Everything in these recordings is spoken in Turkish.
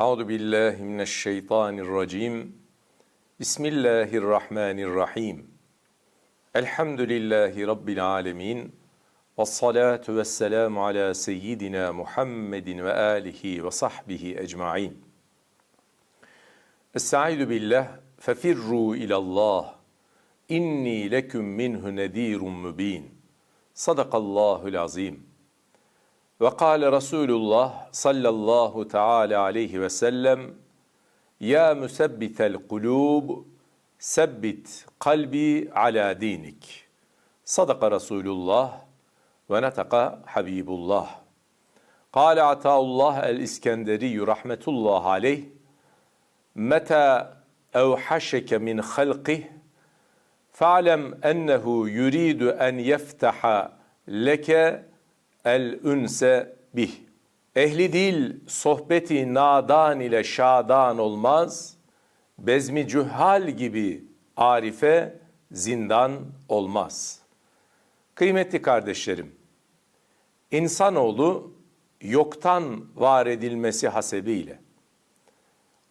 أعوذ بالله من الشيطان الرجيم. بسم الله الرحمن الرحيم. الحمد لله رب العالمين والصلاة والسلام على سيدنا محمد وآله وصحبه أجمعين. السعيد بالله ففروا إلى الله. إني لكم منه نذير مبين. صدق الله العظيم. Ve kâle Resulullah sallallahu teala aleyhi ve sellem Ya müsebbitel kulub sebbit kalbi ala dinik. Sadaka Resulullah ve netaka Habibullah. Kâle Ataullah el-İskenderi rahmetullah aleyh Meta evhaşeke min halqih fa'lem ennehu yuridu en yeftaha leke el ünse bih. Ehli dil sohbeti nadan ile şadan olmaz, bezmi cühal gibi arife zindan olmaz. Kıymetli kardeşlerim, insanoğlu yoktan var edilmesi hasebiyle,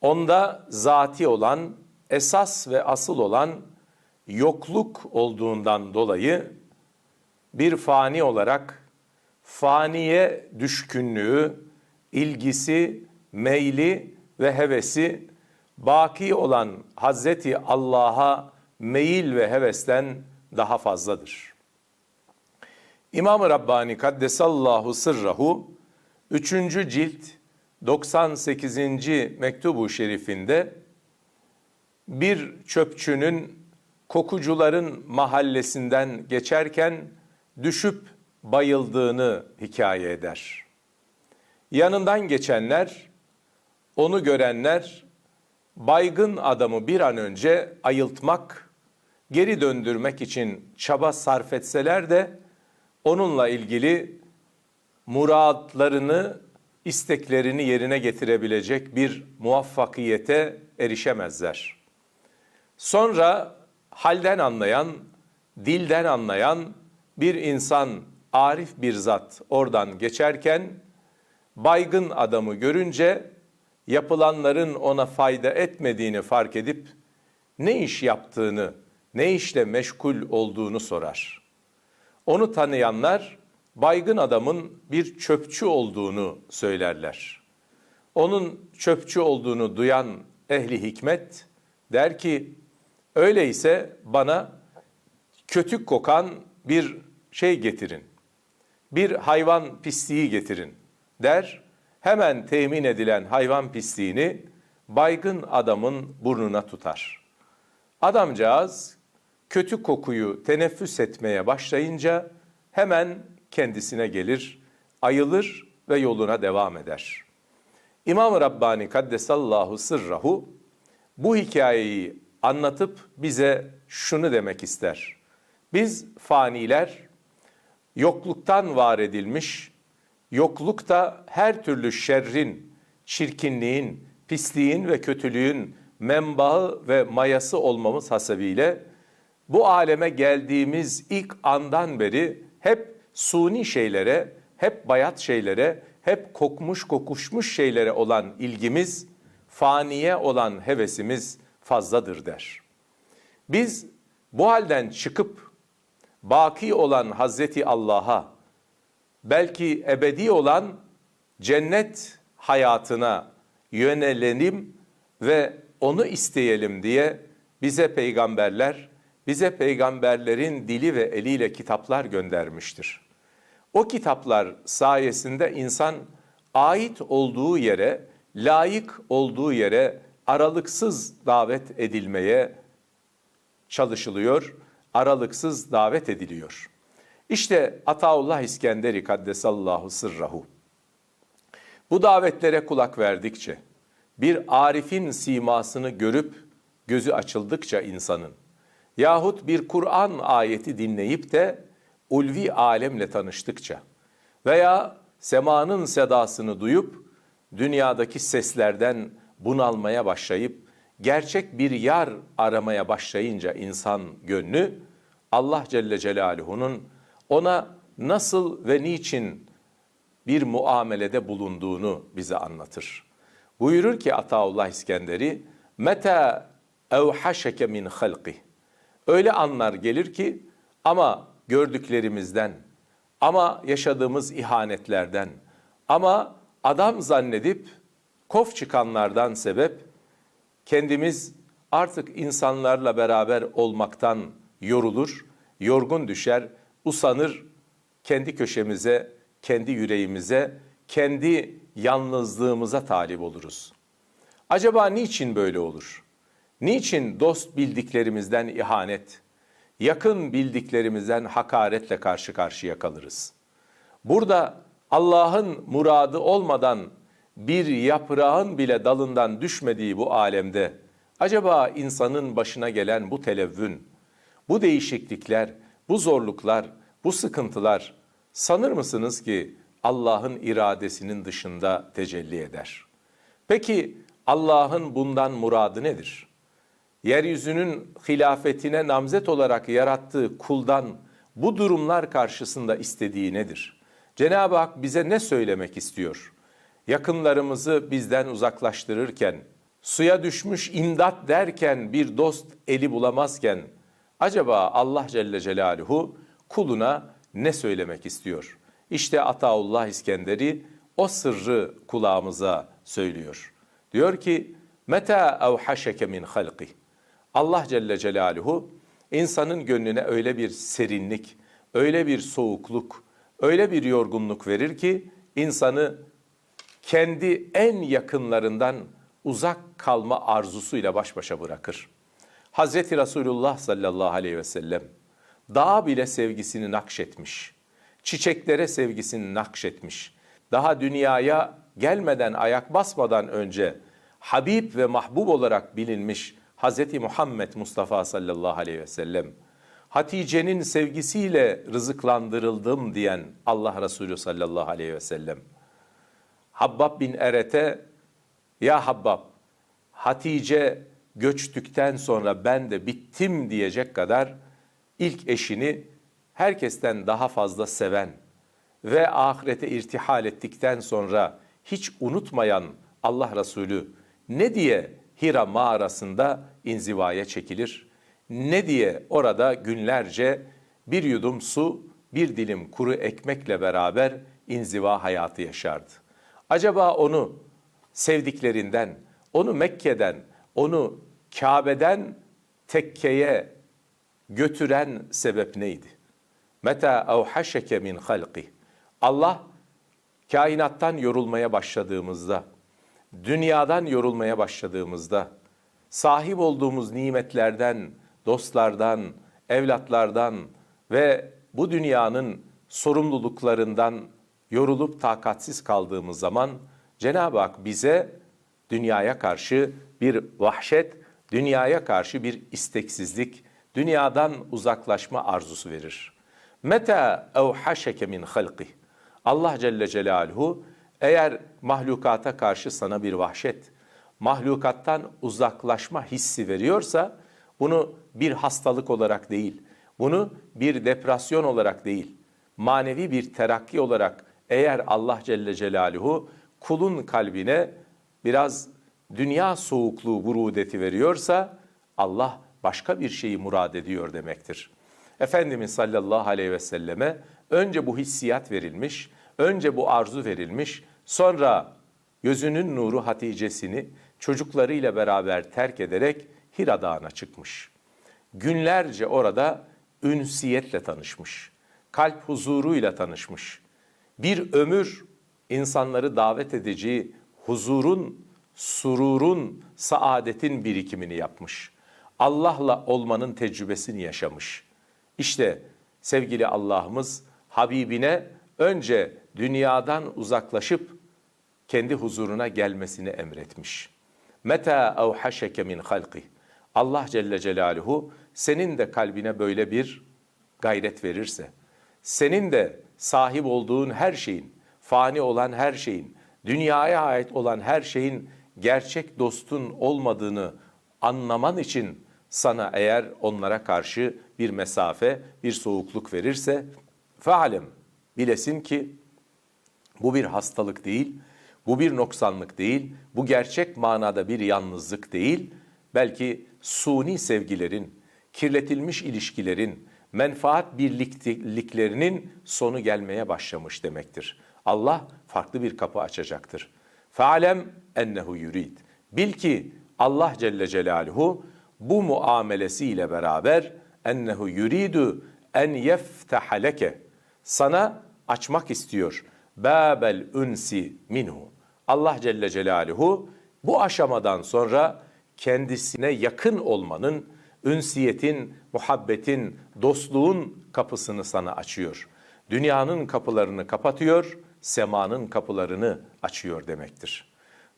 onda zati olan, esas ve asıl olan yokluk olduğundan dolayı bir fani olarak faniye düşkünlüğü, ilgisi, meyli ve hevesi baki olan Hazreti Allah'a meyil ve hevesten daha fazladır. İmam-ı Rabbani Kaddesallahu Sırrahu 3. cilt 98. mektubu şerifinde bir çöpçünün kokucuların mahallesinden geçerken düşüp bayıldığını hikaye eder. Yanından geçenler, onu görenler baygın adamı bir an önce ayıltmak, geri döndürmek için çaba sarf etseler de onunla ilgili muradlarını, isteklerini yerine getirebilecek bir muvaffakiyete erişemezler. Sonra halden anlayan, dilden anlayan bir insan, arif bir zat oradan geçerken baygın adamı görünce yapılanların ona fayda etmediğini fark edip ne iş yaptığını, ne işle meşgul olduğunu sorar. Onu tanıyanlar baygın adamın bir çöpçü olduğunu söylerler. Onun çöpçü olduğunu duyan ehli hikmet der ki öyleyse bana kötü kokan bir şey getirin. Bir hayvan pisliği getirin der. Hemen temin edilen hayvan pisliğini baygın adamın burnuna tutar. Adamcağız kötü kokuyu teneffüs etmeye başlayınca hemen kendisine gelir, ayılır ve yoluna devam eder. İmam-ı Rabbani Kaddesallahu Sırrahu bu hikayeyi anlatıp bize şunu demek ister. Biz faniler yokluktan var edilmiş, yoklukta her türlü şerrin, çirkinliğin, pisliğin ve kötülüğün menbaı ve mayası olmamız hasebiyle bu aleme geldiğimiz ilk andan beri hep suni şeylere, hep bayat şeylere, hep kokmuş kokuşmuş şeylere olan ilgimiz, faniye olan hevesimiz fazladır der. Biz bu halden çıkıp baki olan Hazreti Allah'a, belki ebedi olan cennet hayatına yönelelim ve onu isteyelim diye bize peygamberler, bize peygamberlerin dili ve eliyle kitaplar göndermiştir. O kitaplar sayesinde insan ait olduğu yere, layık olduğu yere aralıksız davet edilmeye çalışılıyor, aralıksız davet ediliyor. İşte Ataullah İskenderi Kaddesallahu Sırrahu. Bu davetlere kulak verdikçe, bir arifin simasını görüp gözü açıldıkça insanın yahut bir Kur'an ayeti dinleyip de ulvi alemle tanıştıkça veya semanın sedasını duyup dünyadaki seslerden bunalmaya başlayıp gerçek bir yar aramaya başlayınca insan gönlü Allah Celle Celaluhu'nun ona nasıl ve niçin bir muamelede bulunduğunu bize anlatır. Buyurur ki Ataullah İskenderi, Meta evhaşeke min halqih. Öyle anlar gelir ki ama gördüklerimizden, ama yaşadığımız ihanetlerden, ama adam zannedip kof çıkanlardan sebep kendimiz artık insanlarla beraber olmaktan yorulur, yorgun düşer, usanır, kendi köşemize, kendi yüreğimize, kendi yalnızlığımıza talip oluruz. Acaba niçin böyle olur? Niçin dost bildiklerimizden ihanet, yakın bildiklerimizden hakaretle karşı karşıya kalırız? Burada Allah'ın muradı olmadan bir yaprağın bile dalından düşmediği bu alemde acaba insanın başına gelen bu televvün, bu değişiklikler, bu zorluklar, bu sıkıntılar sanır mısınız ki Allah'ın iradesinin dışında tecelli eder? Peki Allah'ın bundan muradı nedir? Yeryüzünün hilafetine namzet olarak yarattığı kuldan bu durumlar karşısında istediği nedir? Cenab-ı Hak bize ne söylemek istiyor? Yakınlarımızı bizden uzaklaştırırken, suya düşmüş imdat derken bir dost eli bulamazken acaba Allah Celle Celaluhu kuluna ne söylemek istiyor? İşte Ataullah İskenderi o sırrı kulağımıza söylüyor. Diyor ki meta evhaşeke min halqih. Allah Celle Celaluhu insanın gönlüne öyle bir serinlik, öyle bir soğukluk, öyle bir yorgunluk verir ki insanı kendi en yakınlarından uzak kalma arzusuyla baş başa bırakır. Hazreti Resulullah sallallahu aleyhi ve sellem dağa bile sevgisini nakşetmiş. Çiçeklere sevgisini nakşetmiş. Daha dünyaya gelmeden ayak basmadan önce Habib ve mahbub olarak bilinmiş Hazreti Muhammed Mustafa sallallahu aleyhi ve sellem Hatice'nin sevgisiyle rızıklandırıldım diyen Allah Resulü sallallahu aleyhi ve sellem. Habbab bin Eret'e ya Habbab Hatice göçtükten sonra ben de bittim diyecek kadar ilk eşini herkesten daha fazla seven ve ahirete irtihal ettikten sonra hiç unutmayan Allah Resulü ne diye Hira mağarasında inzivaya çekilir? Ne diye orada günlerce bir yudum su, bir dilim kuru ekmekle beraber inziva hayatı yaşardı. Acaba onu sevdiklerinden, onu Mekke'den, onu Kabe'den tekkeye götüren sebep neydi? Meta evhaşeke min halqi. Allah kainattan yorulmaya başladığımızda, dünyadan yorulmaya başladığımızda, sahip olduğumuz nimetlerden, dostlardan, evlatlardan ve bu dünyanın sorumluluklarından yorulup takatsiz kaldığımız zaman Cenab-ı Hak bize dünyaya karşı bir vahşet, dünyaya karşı bir isteksizlik, dünyadan uzaklaşma arzusu verir. Meta evhaşeke min halqih. Allah Celle Celaluhu eğer mahlukata karşı sana bir vahşet, mahlukattan uzaklaşma hissi veriyorsa bunu bir hastalık olarak değil, bunu bir depresyon olarak değil, manevi bir terakki olarak eğer Allah Celle Celaluhu kulun kalbine biraz dünya soğukluğu burudeti veriyorsa Allah başka bir şeyi murad ediyor demektir. Efendimiz sallallahu aleyhi ve selleme önce bu hissiyat verilmiş, önce bu arzu verilmiş, sonra gözünün nuru Hatice'sini çocuklarıyla beraber terk ederek Hira Dağı'na çıkmış. Günlerce orada ünsiyetle tanışmış. Kalp huzuruyla tanışmış. Bir ömür insanları davet edeceği huzurun, sururun, saadetin birikimini yapmış. Allah'la olmanın tecrübesini yaşamış. İşte sevgili Allah'ımız Habibine önce dünyadan uzaklaşıp kendi huzuruna gelmesini emretmiş. Meta evhaşeke min halqih. Allah Celle Celaluhu senin de kalbine böyle bir gayret verirse, senin de sahip olduğun her şeyin, fani olan her şeyin, dünyaya ait olan her şeyin gerçek dostun olmadığını anlaman için sana eğer onlara karşı bir mesafe, bir soğukluk verirse fealem bilesin ki bu bir hastalık değil, Bu bir noksanlık değil, bu gerçek manada bir yalnızlık değil, belki suni sevgilerin, kirletilmiş ilişkilerin, menfaat birlikteliklerinin sonu gelmeye başlamış demektir. Allah farklı bir kapı açacaktır. Fealem ennehu yurid. Bil ki Allah Celle Celaluhu bu muamelesiyle beraber ennehu yuridu en yefteha leke sana açmak istiyor. Babel unsi minhu. Allah Celle Celaluhu bu aşamadan sonra kendisine yakın olmanın, ünsiyetin, muhabbetin, dostluğun kapısını sana açıyor. Dünyanın kapılarını kapatıyor, semanın kapılarını açıyor demektir.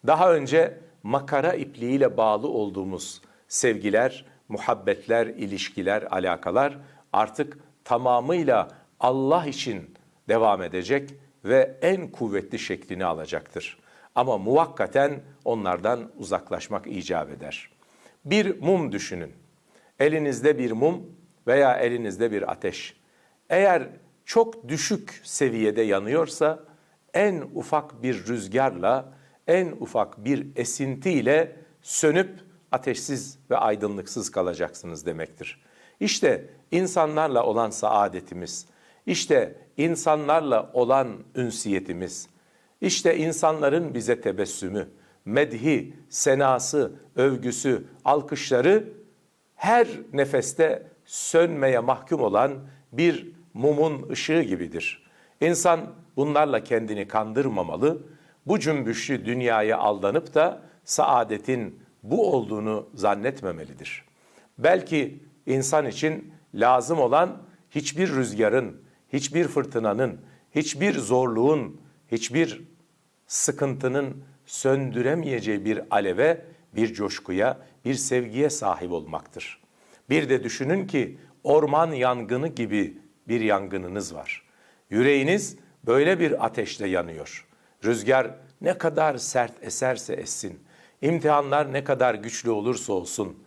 Daha önce makara ipliğiyle bağlı olduğumuz sevgiler, muhabbetler, ilişkiler, alakalar artık tamamıyla Allah için devam edecek ve en kuvvetli şeklini alacaktır. Ama muvakkaten onlardan uzaklaşmak icap eder. Bir mum düşünün. Elinizde bir mum veya elinizde bir ateş. Eğer çok düşük seviyede yanıyorsa en ufak bir rüzgarla, en ufak bir esintiyle sönüp ateşsiz ve aydınlıksız kalacaksınız demektir. İşte insanlarla olan saadetimiz, işte insanlarla olan ünsiyetimiz, işte insanların bize tebessümü, medhi, senası, övgüsü, alkışları her nefeste sönmeye mahkum olan bir mumun ışığı gibidir. İnsan bunlarla kendini kandırmamalı, bu cümbüşlü dünyaya aldanıp da saadetin bu olduğunu zannetmemelidir. Belki insan için lazım olan hiçbir rüzgarın, hiçbir fırtınanın, hiçbir zorluğun, hiçbir sıkıntının söndüremeyeceği bir aleve, bir coşkuya, bir sevgiye sahip olmaktır. Bir de düşünün ki orman yangını gibi bir yangınınız var. Yüreğiniz böyle bir ateşle yanıyor. Rüzgar ne kadar sert eserse essin, imtihanlar ne kadar güçlü olursa olsun,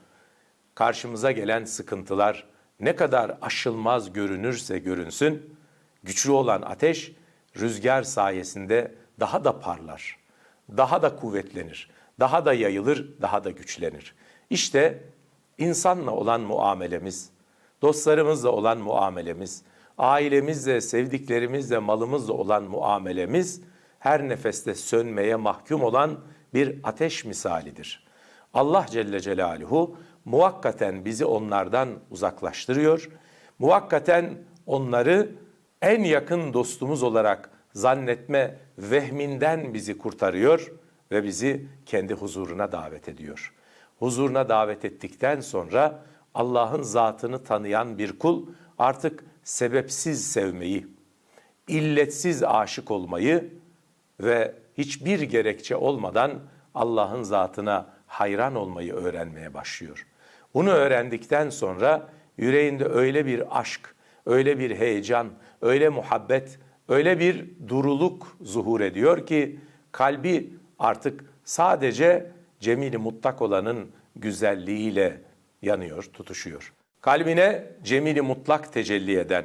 karşımıza gelen sıkıntılar ne kadar aşılmaz görünürse görünsün, güçlü olan ateş rüzgar sayesinde daha da parlar, daha da kuvvetlenir, daha da yayılır, daha da güçlenir. İşte insanla olan muamelemiz, dostlarımızla olan muamelemiz, ailemizle, sevdiklerimizle, malımızla olan muamelemiz her nefeste sönmeye mahkum olan bir ateş misalidir. Allah Celle Celaluhu muvakkaten bizi onlardan uzaklaştırıyor. Muvakkaten onları en yakın dostumuz olarak zannetme vehminden bizi kurtarıyor ve bizi kendi huzuruna davet ediyor. Huzuruna davet ettikten sonra Allah'ın zatını tanıyan bir kul artık sebepsiz sevmeyi, illetsiz aşık olmayı ve hiçbir gerekçe olmadan Allah'ın zatına hayran olmayı öğrenmeye başlıyor. Bunu öğrendikten sonra yüreğinde öyle bir aşk, öyle bir heyecan, öyle muhabbet, öyle bir duruluk zuhur ediyor ki kalbi artık sadece cemili mutlak olanın güzelliğiyle yanıyor, tutuşuyor. Kalbine cemili mutlak tecelli eden,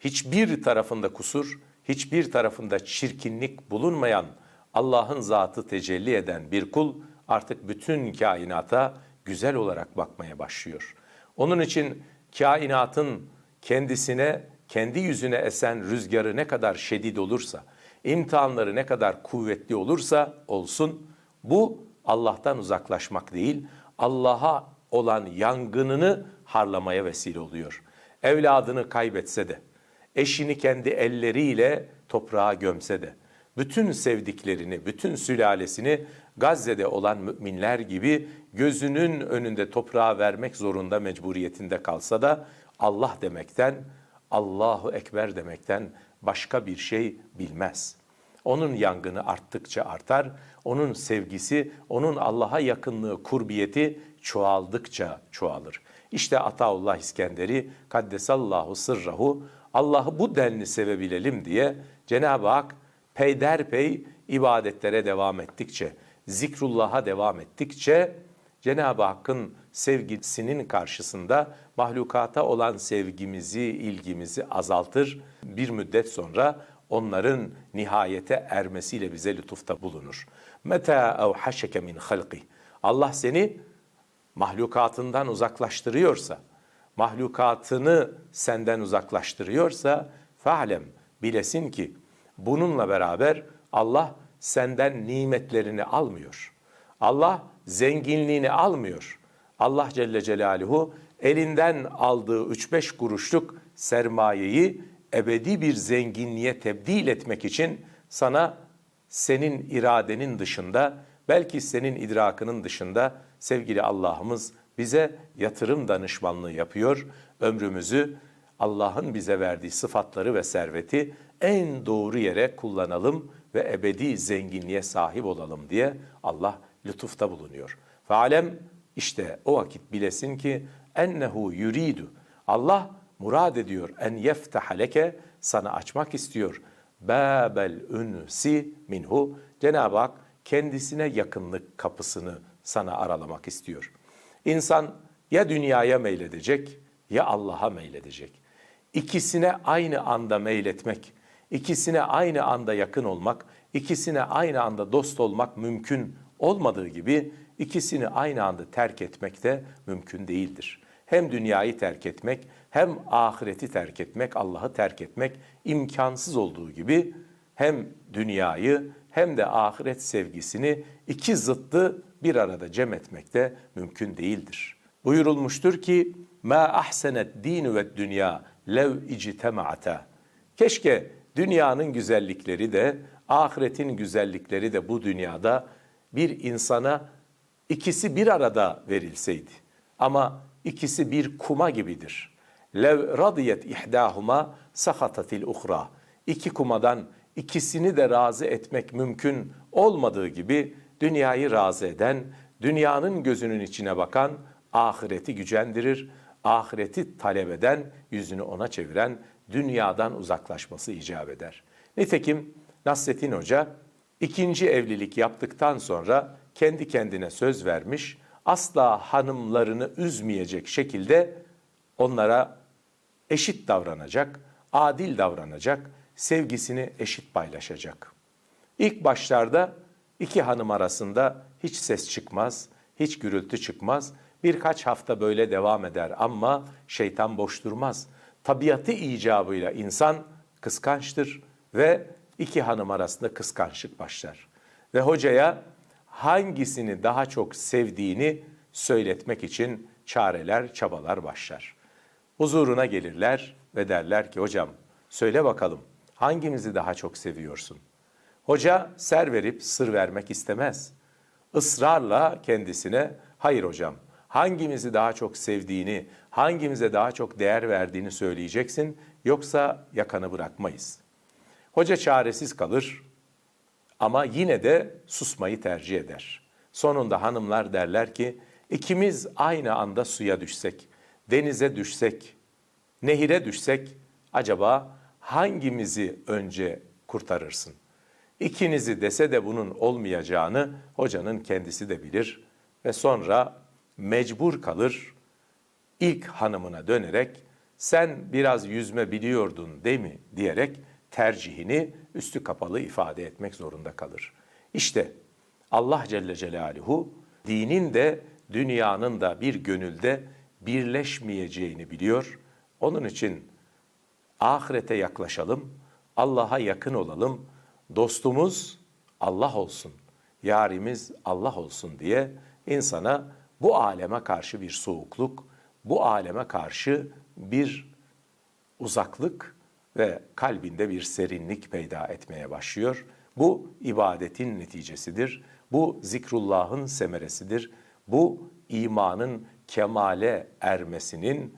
hiçbir tarafında kusur, hiçbir tarafında çirkinlik bulunmayan Allah'ın zatı tecelli eden bir kul artık bütün kainata güzel olarak bakmaya başlıyor. Onun için kainatın kendisine, kendi yüzüne esen rüzgarı ne kadar şedid olursa, imtihanları ne kadar kuvvetli olursa olsun bu Allah'tan uzaklaşmak değil, Allah'a olan yangınını harlamaya vesile oluyor. Evladını kaybetse de, eşini kendi elleriyle toprağa gömse de, bütün sevdiklerini, bütün sülalesini Gazze'de olan müminler gibi gözünün önünde toprağa vermek zorunda mecburiyetinde kalsa da Allah demekten, Allahu Ekber demekten başka bir şey bilmez. Onun yangını arttıkça artar, onun sevgisi, onun Allah'a yakınlığı, kurbiyeti çoğaldıkça çoğalır. İşte Ataullah İskender'i kaddesallahu sırrahu Allah'ı bu denli sevebilelim diye Cenab-ı Hak peyderpey ibadetlere devam ettikçe, zikrullah'a devam ettikçe Cenab-ı Hakk'ın sevgisinin karşısında mahlukata olan sevgimizi, ilgimizi azaltır. Bir müddet sonra onların nihayete ermesiyle bize lütufta bulunur. Meta ev haşeke min halqi. Allah seni mahlukatından uzaklaştırıyorsa, mahlukatını senden uzaklaştırıyorsa fa'lem bilesin ki bununla beraber Allah senden nimetlerini almıyor. Allah zenginliğini almıyor. Allah Celle Celaluhu elinden aldığı 3-5 kuruşluk sermayeyi ebedi bir zenginliğe tebdil etmek için sana senin iradenin dışında, belki senin idrakının dışında sevgili Allah'ımız bize yatırım danışmanlığı yapıyor. Ömrümüzü Allah'ın bize verdiği sıfatları ve serveti en doğru yere kullanalım ve ebedi zenginliğe sahip olalım diye Allah lütufta bulunuyor. Fealem işte o vakit bilesin ki ennehu yuridu. Allah murad ediyor en yeftaha leke sana açmak istiyor. Babel ünsi minhu. Cenab-ı Hak kendisine yakınlık kapısını sana aralamak istiyor. İnsan ya dünyaya meyledecek ya Allah'a meyledecek. İkisine aynı anda meyletmek, ikisine aynı anda yakın olmak, ikisine aynı anda dost olmak mümkün olmadığı gibi ikisini aynı anda terk etmek de mümkün değildir. Hem dünyayı terk etmek hem ahireti terk etmek, Allah'ı terk etmek imkansız olduğu gibi hem dünyayı hem de ahiret sevgisini iki zıttı bir arada cem etmek de mümkün değildir. Buyurulmuştur ki ma ahsenet dinu ve dünya lev ictema'ata. Keşke dünyanın güzellikleri de ahiretin güzellikleri de bu dünyada bir insana ikisi bir arada verilseydi. Ama ikisi bir kuma gibidir. Lev radiyet ihdahuma sahatatil uhra. İki kumadan ikisini de razı etmek mümkün olmadığı gibi dünyayı razı eden, dünyanın gözünün içine bakan ahireti gücendirir, ahireti talep eden, yüzünü ona çeviren dünyadan uzaklaşması icap eder. Nitekim Nasrettin Hoca ikinci evlilik yaptıktan sonra kendi kendine söz vermiş, asla hanımlarını üzmeyecek şekilde onlara eşit davranacak, adil davranacak, sevgisini eşit paylaşacak. İlk başlarda iki hanım arasında hiç ses çıkmaz, hiç gürültü çıkmaz. Birkaç hafta böyle devam eder ama şeytan boş durmaz. Tabiatı icabıyla insan kıskançtır ve iki hanım arasında kıskançlık başlar. Ve hocaya hangisini daha çok sevdiğini söyletmek için çareler, çabalar başlar. Huzuruna gelirler ve derler ki hocam söyle bakalım hangimizi daha çok seviyorsun? Hoca ser verip sır vermek istemez. Israrla kendisine hayır hocam hangimizi daha çok sevdiğini, hangimize daha çok değer verdiğini söyleyeceksin yoksa yakanı bırakmayız. Hoca çaresiz kalır ama yine de susmayı tercih eder. Sonunda hanımlar derler ki ikimiz aynı anda suya düşsek, denize düşsek, nehire düşsek acaba hangimizi önce kurtarırsın? İkinizi dese de bunun olmayacağını hocanın kendisi de bilir ve sonra mecbur kalır ilk hanımına dönerek sen biraz yüzme biliyordun değil mi diyerek tercihini üstü kapalı ifade etmek zorunda kalır. İşte Allah Celle Celaluhu dinin de dünyanın da bir gönülde birleşmeyeceğini biliyor. Onun için ahirete yaklaşalım, Allah'a yakın olalım, dostumuz Allah olsun, yarimiz Allah olsun diye insana bu aleme karşı bir soğukluk, bu aleme karşı bir uzaklık ve kalbinde bir serinlik peyda etmeye başlıyor. Bu ibadetin neticesidir. Bu zikrullahın semeresidir. Bu imanın kemale ermesinin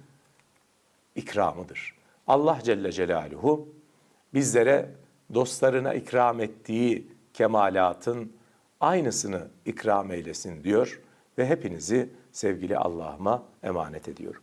ikramıdır. Allah Celle Celaluhu bizlere dostlarına ikram ettiği kemalatın aynısını ikram eylesin diyor ve hepinizi sevgili Allah'ıma emanet ediyorum.